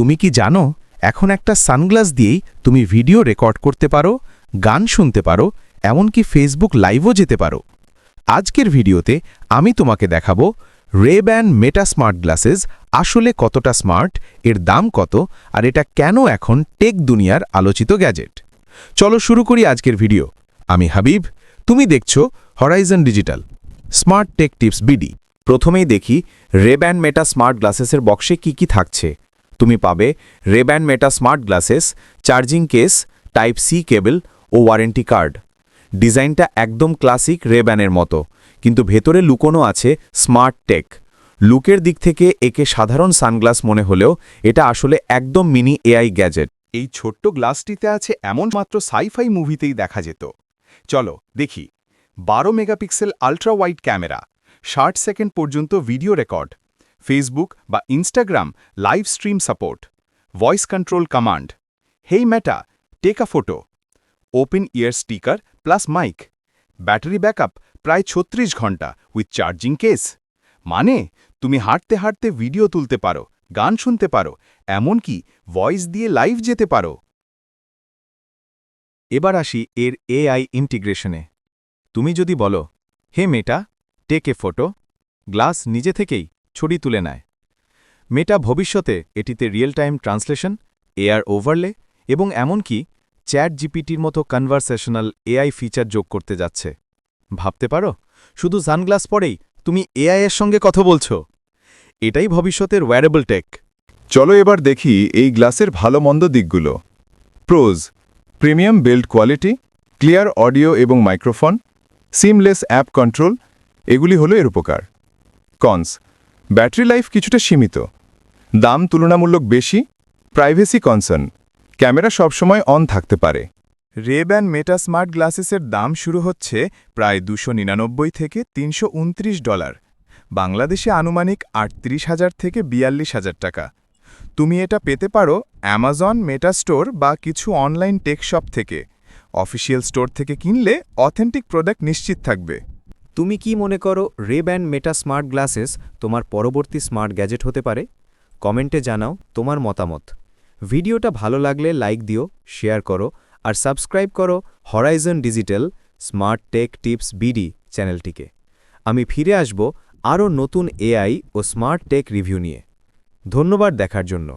তুমি কি জানো, এখন একটা সানগ্লাস দিয়েই তুমি ভিডিও রেকর্ড করতে পারো, গান শুনতে পারো, এমনকি ফেসবুক লাইভও যেতে পারো। আজকের ভিডিওতে আমি তোমাকে দেখাবো রেব্যান মেটা স্মার্ট গ্লাসেস আসলে কতটা স্মার্ট এর দাম কত, আর এটা কেন এখন টেক দুনিয়ার আলোচিত গ্যাজেট চলো শুরু করি আজকের ভিডিও। আমি হাবিব, তুমি দেখছ Horizon digital smart tech tips BD প্রথমেই দেখি রেব্যান মেটা স্মার্ট গ্লাসেসের বক্সে কি কি থাকছে। তুমি পাবে Ray-Ban Meta smart glasses charging case type C cable ও ওয়ারেন্টি কার্ড ডিজাইনটা একদম ক্লাসিক রেব্যানের মতো, কিন্তু ভেতরে লুকোনো আছে স্মার্ট টেক লুকের দিক থেকে একে সাধারণ সানগ্লাস মনে হলেও এটা আসলে একদম মিনি এআই গ্যাজেট। এই ছোট্ট গ্লাসটিতে আছে এমন মাত্র সাইফাই মুভিতেই দেখা যেত। চলো, দেখি। বারো মেগাপিক্সেল আল্ট্রা ওয়াইড ক্যামেরা, ষাট সেকেন্ড পর্যন্ত ভিডিও রেকর্ড। ফেসবুক বা Instagram live stream support voice control command hey Meta take a photo open ear sticker plus mic battery backup প্রায় ছত্রিশ ঘণ্টা উইথ চার্জিং কেস মানে তুমি হাঁটতে হাঁটতে ভিডিও তুলতে পারো, গান শুনতে পারো, এমনকি ভয়েস দিয়ে লাইভ যেতে পারো। এবার আসি এর এআই ইন্টিগ্রেশনে তুমি যদি বলো, hey Meta take a photo glass নিজে থেকেই ছড়ি তুলে নেয়। মেটা ভবিষ্যতে এটিতে real time translation AR overlay এবং এমনকি চ্যাট জিপিটির মতো কনভারসেশনাল এআই ফিচার যোগ করতে যাচ্ছে। ভাবতে পারো? শুধু সানগ্লাস পরেই তুমি এআই এর সঙ্গে কথা বলছো। এটাই ভবিষ্যতের ওয়্যারেবল টেক চলো এবার দেখি এই গ্লাসের ভালো মন্দ দিকগুলো। Pros premium build quality clear audio এবং মাইক্রোফোন সিমলেস অ্যাপ কন্ট্রোল এগুলি হলো এর উপকার। কনস ব্যাটারি লাইফ কিছুটা সীমিত। দাম তুলনামূলক বেশি, প্রাইভেসি কনসার্ন, ক্যামেরা সবসময় অন থাকতে পারে। রেব্যান মেটা স্মার্ট গ্লাসেসের দাম শুরু হচ্ছে প্রায় দুশো নিরানব্বই থেকে তিনশো উনত্রিশ ডলার। বাংলাদেশে আনুমানিক আটত্রিশ হাজার থেকে বিয়াল্লিশ হাজার টাকা। তুমি এটা পেতে পারো অ্যামাজন, মেটা স্টোর বা কিছু অনলাইন টেক শপ থেকে। অফিসিয়াল স্টোর থেকে কিনলে অথেন্টিক প্রোডাক্ট নিশ্চিত থাকবে। তুমি কি মনে করো রে অ্যান্ড মেটা স্মার্ট গ্লাসেস তোমার পরবর্তী স্মার্ট গ্যাজেট হতে পারে? কমেন্টে জানাও তোমার মতামত। ভিডিওটা ভালো লাগলে লাইক দিও, শেয়ার করো আর সাবস্ক্রাইব করো Horizon digital smart tech tips BD চ্যানেলটিকে। আমি ফিরে আসব আরও নতুন এআই ও স্মার্ট টেক রিভিউ নিয়ে। ধন্যবাদ দেখার জন্য।